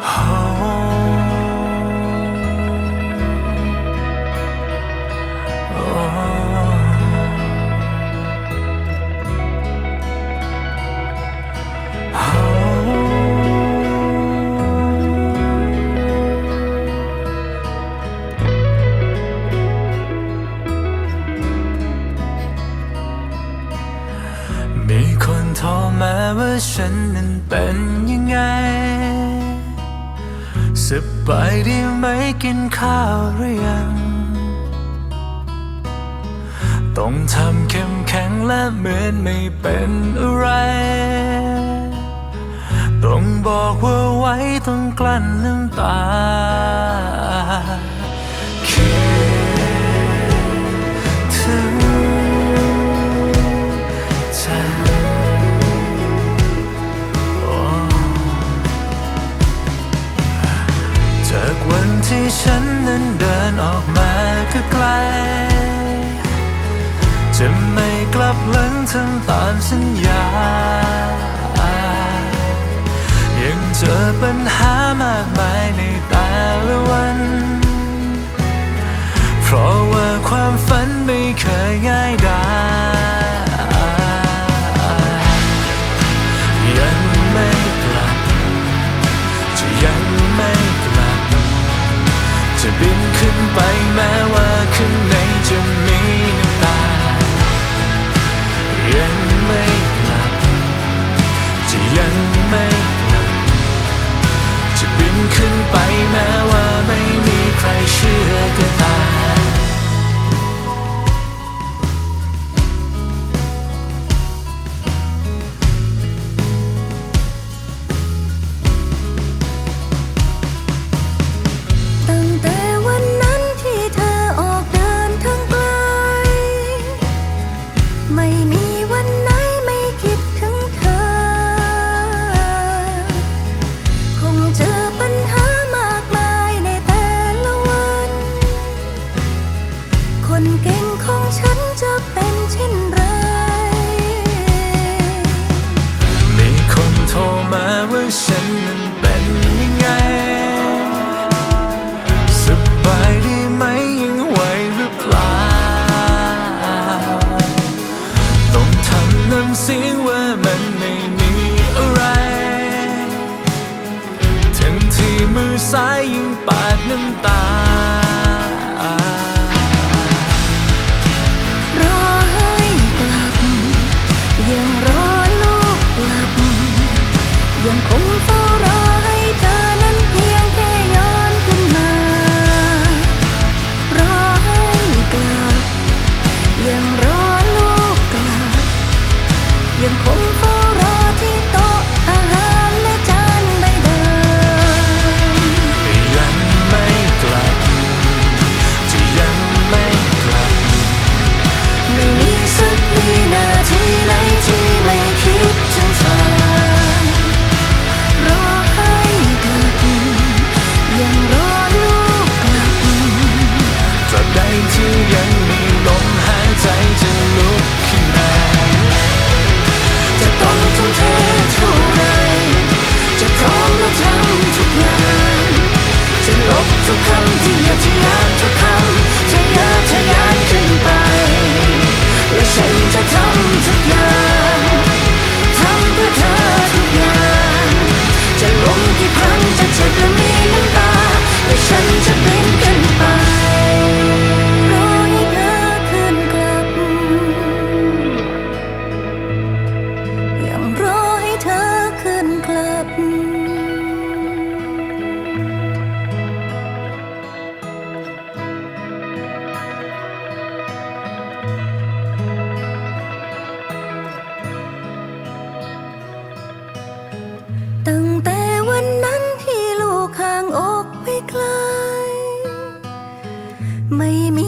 มีคนโทรมาว่าฉันนั้นเป็นยังไง สบายดีไหมกินข้าวหรือยัง ต้องทำเข้มแข็งและเหมือนไม่เป็นอะไร ต้องบอกว่าไว้ต้องกลั้นน้ำตา ทำตามสัญญา ยังเจอปัญหามากมายในแต่ละวัน เพราะว่าความฝันไม่เคย ไม่มีวัน เสียงว่ามันไม่มีอะไร ทั้งที่มือซ้ายยังปาดน้ำตา รอให้กลับ ยังรอลูกกลับ ยังคงเฝ้า ตั้งแต่วันนั้นที่ลูกข้างอกไปไกล ไม่มี